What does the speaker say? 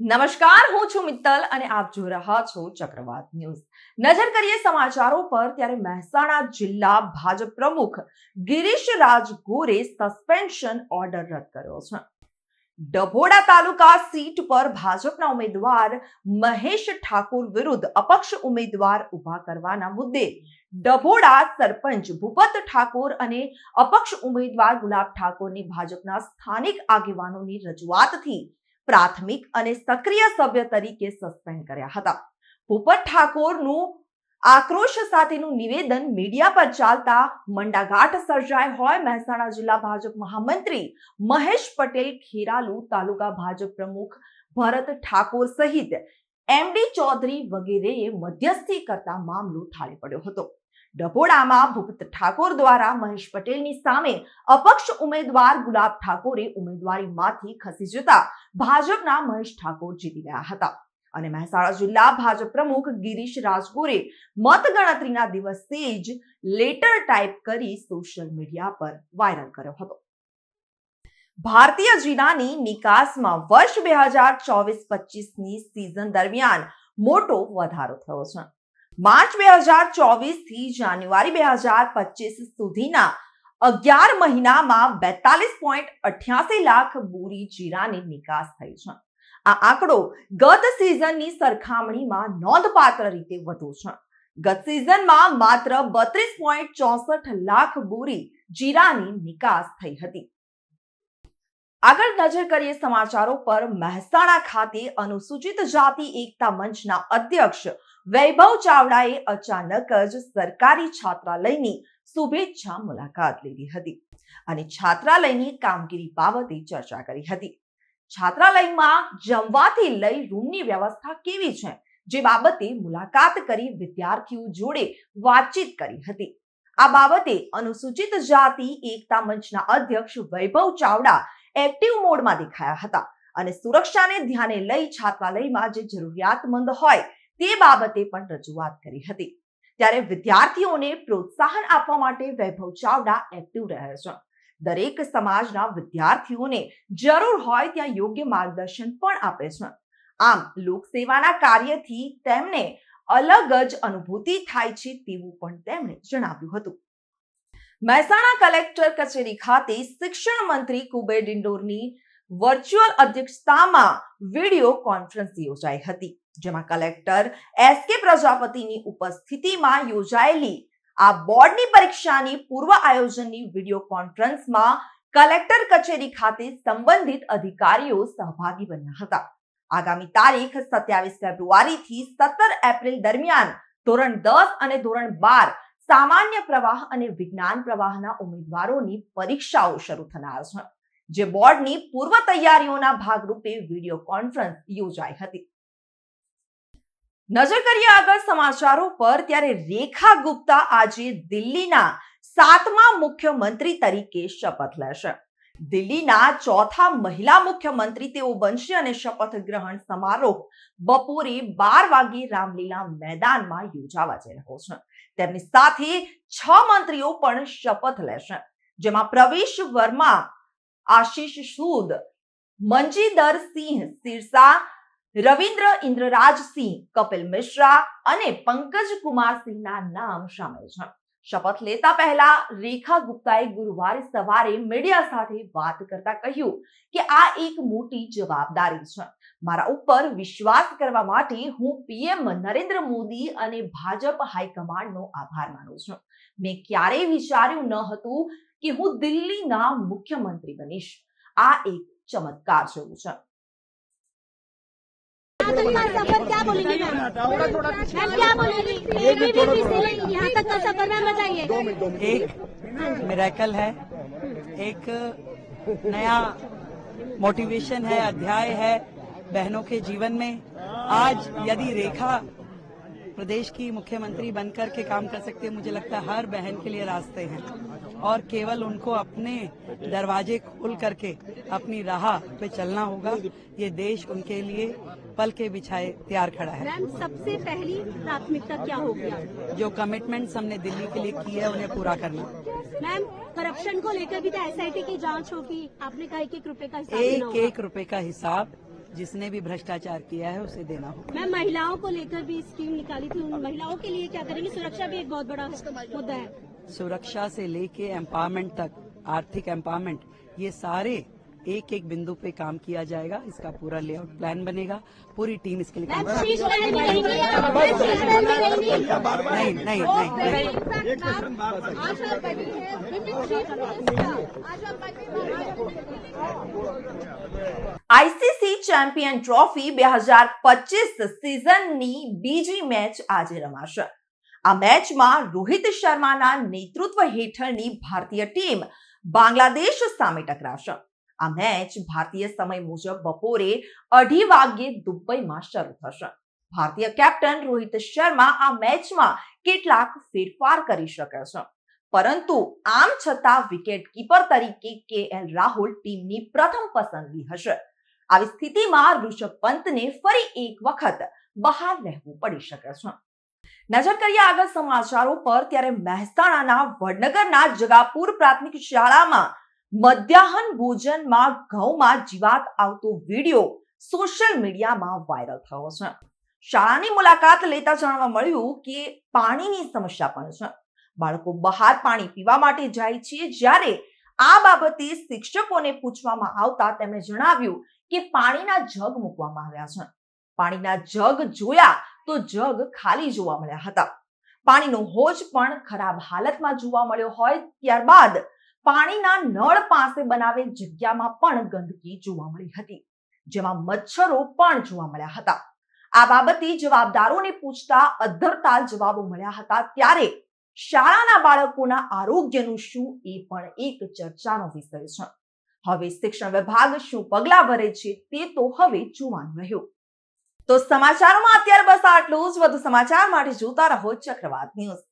નમસ્કાર, હું છું મિત્તલ અને આપ જોઈ રહ્યા છો ચક્રવાત ન્યૂઝ. નજર કરીએ સમાચારો પર, ત્યારે મહેસાણા જિલ્લા ભાજપ પ્રમુખ ગિરીશ રાજ સસ્પેન્શન ઓર્ડર રદ કર્યો છે. ડભોડા તાલુકા સીટ પર ભાજપના ઉમેદવાર મહેશ ઠાકુર વિરુદ્ધ અપક્ષ ઉમેદવાર ઊભા કરવાના મુદ્દે ડભોડા સરપંચ ભૂપત ઠાકોર અને અપક્ષ ઉમેદવાર ગુલાબ ઠાકોરની ભાજપના સ્થાનિક આગેવાનોની રજૂઆતથી પ્રાથમિક અને સક્રિય સભ્ય તરીકે સસ્પેન્ડ કર્યા હતા. ભૂપત ઠાકોરનું આક્રોશ સાથેનું નિવેદન મીડિયા પર ચાલતા મંડાઘાટ સર્જાય હોય મહેસાણા જિલ્લા ભાજપ મહામંત્રી મહેશ પટેલ ખેરાલુ તાલુકા ભાજપ પ્રમુખ ભરત ઠાકોર સહિત એમડી ચૌધરી વગેરેએ મધ્યસ્થી કરતા મામલો ઠાળી પડ્યો હતો. ડભોડામાં ભૂપત ઠાકોર દ્વારા મહેશ પટેલની સામે અપક્ષ ઉમેદવાર ગુલાબ ઠાકોરે ઉમેદવારીમાંથી ખસી જતા ભાજપના મહેશ ઠાકોર જીતી ગયા હતા. અને મહેસાણા જિલ્લા ભાજપ પ્રમુખ ગિરીશ રાજગોરે મતગણતરીના દિવસે જ લેટર ટાઈપ કરી સોશિયલ મીડિયા પર વાયરલ કર્યો હતો. ભારતીય જીનાની નિકાસમાં વર્ષ બે હજાર ચોવીસ પચીસની સિઝન દરમિયાન મોટો વધારો થયો છે. માર્ચ બે હજાર ચોવીસથી જાન્યુઆરી બે હજાર પચીસ સુધીના અગિયાર મહિનામાં બેતાલીસ પોઈન્ટ અઠ્યાસી લાખ બોરી જીરાની નિકાસ થઈ છે. આ આંકડો ગત સિઝનની સરખામણીમાં નોંધપાત્ર રીતે વધુ છે. ગત સિઝનમાં માત્ર બત્રીસ પોઈન્ટ ચોસઠ લાખ બોરી જીરાની નિકાસ થઈ હતી. આગળ નજર કરીએ સમાચારો પર મહેસાણા ખાતે અનુસૂચિત જાતિ એકતા મંચના અધ્યક્ષ વૈભવ ચાવડાએ અચાનક જ સરકારી છાત્રાલયની શુભેચ્છા મુલાકાત લીધી હતી અને છાત્રાલયની કામગીરી બાબતે ચર્ચા કરી હતી. છાત્રાલયમાં જમવાથી લઈ રૂમની વ્યવસ્થા કેવી છે જે બાબતે મુલાકાત કરી વિદ્યાર્થીઓ જોડે વાતચીત કરી હતી. આ બાબતે અનુસૂચિત જાતિ, એકતા મંચના અધ્યક્ષ વૈભવ ચાવડા એક્ટિવ મોડમાં દેખાયા હતા અને સુરક્ષાને ધ્યાને લઈ છાત્રાલયમાં જે જરૂરિયાતમંદ હોય તે બાબતે પણ રજૂઆત કરી હતી. ત્યારે વિદ્યાર્થીઓને પ્રોત્સાહન આપવા માટે વૈભવ ચાવડા એક્ટિવ રહે છે. દરેક સમાજના વિદ્યાર્થીઓને જરૂર હોય ત્યાં યોગ્ય માર્ગદર્શન પણ આપે છે. આમ, લોકસેવાના કાર્યથી તેમને અલગ જ અનુભૂતિ થાય છે તેવું પણ તેમણે જણાવ્યું હતું. મહેસાણા કલેક્ટર કચેરી ખાતે શિક્ષણ મંત્રી કુબેર ડિંડોરની વર્ચ્યુઅલ અધ્યક્ષતામાં વીડિયો કોન્ફરન્સ યોજાઈ હતી. જેમાં કલેક્ટર એસ કે પ્રજાપતિની ઉપસ્થિતિમાં યોજાયેલી આ બોર્ડની પરીક્ષાની પૂર્વ આયોજનની વીડિયો કોન્ફરન્સમાં કલેક્ટર કચેરી ખાતે સંબંધિત અધિકારીઓ સહભાગી બન્યા હતા. આગામી તારીખ સત્યાવીસ ફેબ્રુઆરીથી સત્તર એપ્રિલ દરમિયાન ધોરણ દસ અને ધોરણ બાર સામાન્ય પ્રવાહ અને વિજ્ઞાન પ્રવાહના ઉમેદવારોની પરીક્ષાઓ શરૂ થનાર છે, જે બોર્ડની પૂર્વ તૈયારીઓના ભાગરૂપે વીડિયો કોન્ફરન્સ યોજાઈ હતી. નજર કરીએ આગળ સમાચારો પર, ત્યારે રેખા ગુપ્તા આજે દિલ્હીના સાતમા મુખ્યમંત્રી તરીકે શપથ લેશે. દિલ્હીના ચોથા મહિલા મુખ્યમંત્રી તેઓ બનશે અને શપથ ગ્રહણ સમારોહ બપોરે બાર વાગે રામલીલા મેદાનમાં યોજાવા જઈ રહ્યો છે. તેમની સાથે છ મંત્રીઓ પણ શપથ લેશે. જેમાં પ્રવેશ વર્મા, આશીષ સૂદ, મંજીદર સિંહ સિરસા રવિન્દ્ર ઇન્દ્રરાજસિંહ કપિલ મિશ્રા અને પંકજ કુમાર સિંહના નામ સામેલ છે. શપથ લેતા પહેલા રેખા ગુપ્તાએ ગુરુવારે સવારે મીડિયા સાથે વાત કરતા કહ્યું કે આ એક મોટી જવાબદારી છે. મારા ઉપર વિશ્વાસ કરવા માટે હું પીએમ નરેન્દ્ર મોદી અને ભાજપ હાઈકમાન્ડનો આભાર માનું છું. મેં ક્યારેય વિચાર્યું ન હતું કે હું દિલ્હીના મુખ્યમંત્રી બનીશ. આ એક ચમત્કાર જેવું છે. सफ़र क्या बोलेंगे मैम? मैम क्या बोलेंगी? ABVP से यहाँ तक का सफ़र मैम बताइए। एक मिरेकल है एक नया मोटिवेशन है अध्याय है बहनों के जीवन में। आज यदि रेखा प्रदेश की मुख्यमंत्री बनकर के काम कर सकती है मुझे लगता है हर बहन के लिए रास्ते हैं। और केवल उनको अपने दरवाजे खोल करके अपनी राह पे चलना होगा। ये देश उनके लिए पल के बिछाए तैयार खड़ा है। मैम सबसे पहली प्राथमिकता क्या होगी जो कमिटमेंट्स हमने दिल्ली के लिए की है उन्हें पूरा करना। मैम करप्शन को लेकर भी तो एसआईटी की जाँच होगी। आपने कहा एक एक रुपए का हिसाब एक एक रुपए का हिसाब जिसने भी भ्रष्टाचार किया है उसे देना होगा। मैम महिलाओं को लेकर भी स्कीम निकाली थी। उन महिलाओं के लिए क्या करेंगे? सुरक्षा भी एक बहुत बड़ा मुद्दा है। सुरक्षा से लेके एम्पावरमेंट तक आर्थिक एम्पावरमेंट ये सारे एक एक बिंदु पे काम किया जाएगा इसका पूरा लेआउट प्लान बनेगा पूरी टीम इसके लिए काम मैम करेगी शीश महल में रहेंगी मैम शीश महल में रहेंगी नहीं नहीं नहीं नहीं आशा बनी है विभिन्न क्षेत्रों आशा આઈસીસી ચેમ્પિયન ટ્રોફી બે હજાર પચીસ સિઝનની બીજી મેચ આજે રમાશે આ મેચમાં રોહિત શર્માના નેતૃત્વ હેઠળની ભારતીય ટીમ બાંગ્લાદેશ સામે ટકરાશે આ મેચ ભારતીય સમય મુજબ બપોરે અઢી વાગ્યે દુબઈમાં શરૂ થશે. ભારતીય કેપ્ટન રોહિત શર્મા આ મેચમાં કેટલાક ફેરફાર કરી શકે છે. પરંતુ આમ છતાં વિકેટ કીપર તરીકે કે એલ રાહુલ ટીમની પ્રથમ પસંદગી હશે. આવી સ્થિતિમાં ઋષભ પંતને ફરી એક વખત બહાર રહેવું પડી શકે છે. નજર કરીએ આગળ સમાચારો પર, ત્યારે મહેસાણાના વડનગરના જગાપુર પ્રાથમિક શાળામાં મધ્યાહન ભોજનમાં ઘઉંમાં જીવાત આવતો વીડિયો સોશિયલ મીડિયામાં વાયરલ થયો છે. શાળાની મુલાકાત લેતા જાણવા મળ્યું કે પાણીની સમસ્યા પણ છે. બાળકો બહાર પાણી પીવા માટે જાય છે. જ્યારે આ બાબતે શિક્ષકોને પૂછવામાં આવતા તેમણે જણાવ્યું કે પાણીના જગ મૂકવામાં આવ્યા છે. પાણીના જગ જોયા તો જગ ખાલી જોવા મળ્યા હતા. પાણીનો હોજ પણ ખરાબ હાલતમાં જોવા મળ્યો હોય ત્યારબાદ પાણીના નળ પાસે બનાવેલ જગ્યામાં પણ ગંદકી જોવા મળી હતી, જેમાં મચ્છરો પણ જોવા મળ્યા હતા. આ બાબતે જવાબદારોને પૂછતા અધ્ધરતા જવાબો મળ્યા હતા ત્યારે શાળાના બાળકોના આરોગ્યનું શું એ પણ એક ચર્ચાનો વિષય છે. હવે શિક્ષણ વિભાગ શું પગલાં ભરે છે તે તો હવે જોવાનું રહ્યું. તો સમાચારોમાં અત્યારે બસ આટલું જ. વધુ સમાચાર માટે જોતા રહો ચક્રવાત ન્યૂઝ.